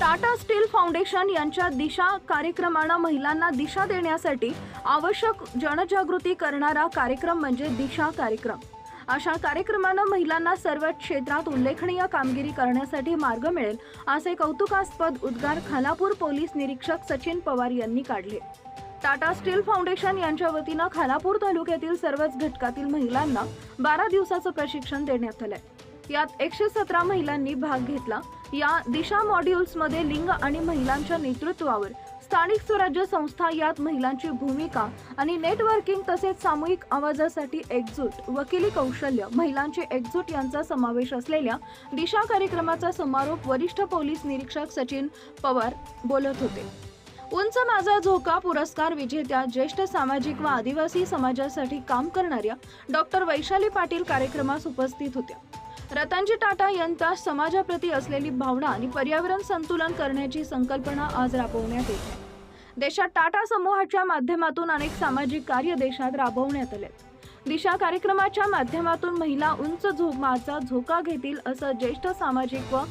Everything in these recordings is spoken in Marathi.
टाटा स्टील फाउंडेशन यांच्या दिशा कार्यक्रमानं महिलांना दिशा देण्यासाठी आवश्यक जनजागृती करणारा कार्यक्रम म्हणजे दिशा कार्यक्रम. अशा कार्यक्रमानं महिलांना सर्व क्षेत्रात उल्लेखनीय कामगिरी करण्यासाठी मार्ग मिळेल असे कौतुकास्पद उद्गार खालापूर पोलीस निरीक्षक सचिन पवार यांनी काढले. टाटा स्टील फाउंडेशन यांच्या वतीनं खालापूर तालुक्यातील सर्वच घटकातील महिलांना बारा दिवसाचं प्रशिक्षण देण्यात आलंय. यात एकशे सतरा महिलांनी भाग घेतला. या दिशा मॉड्यूल्समध्ये लिंग आणि महिलांच्या नेतृत्वावर स्थानिक स्वराज्य संस्था यात महिलांची भूमिका आणि नेटवर्किंग तसेच सामूहिक आवाजासाठी एकजूट वकिली कौशल्य महिलांचे एकजूट यांचा समावेश असलेल्या दिशा कार्यक्रमाचा समारोप वरिष्ठ पोलीस निरीक्षक सचिन पवार बोलत होते. उंच माझा झोका पुरस्कार विजेत्या ज्येष्ठ सामाजिक व आदिवासी समाजासाठी काम करणाऱ्या डॉक्टर वैशाली पाटील कार्यक्रमास उपस्थित होत्या. रतनजी टाटा यांचा समाजाप्रती असलेली भावना आणि पर्यावरण संतुलन करण्याची संकल्पना आज राबवण्यात येत आहे. देशात टाटा समूहाच्या माध्यमातून अनेक सामाजिक कार्य देशात राबवण्यात आले. दिशा कार्यक्रमाच्या माध्यमातून महिला उंच झोमाचा झोका घेतील असं ज्येष्ठ सामाजिक व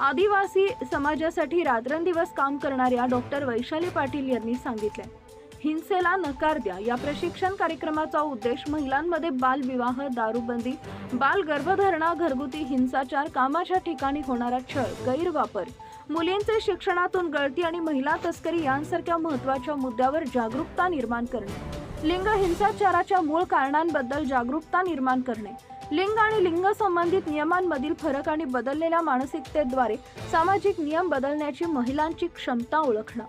आदिवासी समाजासाठी रात्रंदिवस काम करणाऱ्या डॉक्टर वैशाली पाटील यांनी सांगितले हिंसेला नकार द्या. या प्रशिक्षण कार्यक्रमाचा उद्देश महिलांमध्ये बालविवाह दारूबंदी बाल गर्भधारणा घरगुती हिंसाचार कामाच्या ठिकाणी होणारा छळ गैरवापर. मुलींचे शिक्षणातून गळती आणि महिला तस्करी यांसारख्या महत्त्वाच्या मुद्द्यावर जागरूकता निर्माण करणे. लिंग हिंसाचाराच्या मूळ कारणांबद्दल जागरूकता निर्माण करणे. लिंग आणि लिंग संबंधित नियमांमधील फरक आणि बदललेल्या मानसिकतेद्वारे सामाजिक नियम बदलण्याची महिलांची क्षमता ओळखणं.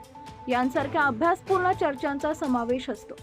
यांसारख्या अभ्यासपूर्ण चर्चांचा समावेश असतो.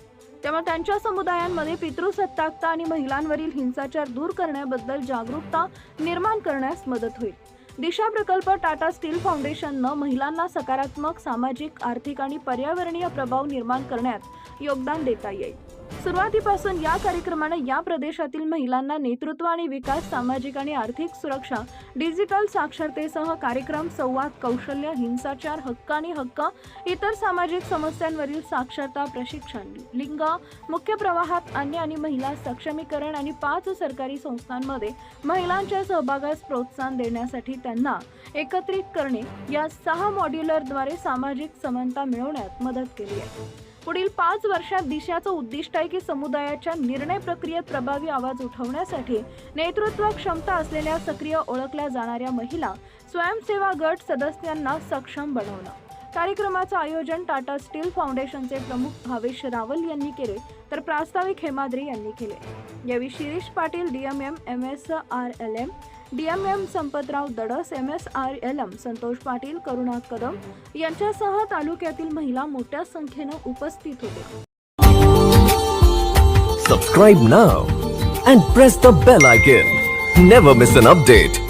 तेव्हा त्यांच्या समुदायांमध्ये पितृसत्ताकता आणि महिलांवरील हिंसाचार दूर करण्याबद्दल जागरूकता निर्माण करण्यास मदत होईल. दिशा प्रकल्प टाटा स्टील फाउंडेशननं महिलांना सकारात्मक सामाजिक आर्थिक आणि पर्यावरणीय प्रभाव निर्माण करण्यात योगदान देता येईल. सुरुवातीपासून या कार्यक्रमानं या प्रदेशातील महिलांना नेतृत्व आणि विकास सामाजिक आणि आर्थिक सुरक्षा डिजिटल साक्षरतेसह कार्यक्रम संवाद कौशल्य हिंसाचार हक्क आणि हक्क इतर सामाजिक समस्यांवरील साक्षरता प्रशिक्षण लिंग मुख्य प्रवाहात अन्य आणि महिला सक्षमीकरण आणि पाच सरकारी संस्थांमध्ये महिलांच्या सहभागास प्रोत्साहन देण्यासाठी त्यांना एकत्रित करणे या सहा मॉड्युलरद्वारे सामाजिक समानता मिळवण्यात मदत केली आहे. पुढील पाच वर्षात दिशाचं उद्दिष्ट आहे की समुदायाच्या निर्णय प्रक्रियेत प्रभावी आवाज उठवण्यासाठी नेतृत्व क्षमता असलेल्या सक्रिय ओळखल्या जाणाऱ्या महिला स्वयंसेवा गट सदस्यांना सक्षम बनवणं. कार्यक्रमाचं आयोजन टाटा स्टील फाउंडेशनचे प्रमुख भावेश रावल यांनी केले तर प्रास्ताविक हेमाद्री यांनी केले. यावेळी Shirish Patil DMM M S R L M DMM Sampatrao Dadas M S R L M Santosh Patil Karuna Kadam यांच्यासह तालुक्यातील महिला मोठ्या संख्येनं उपस्थित होत्या. Subscribe now and press the bell icon never miss an update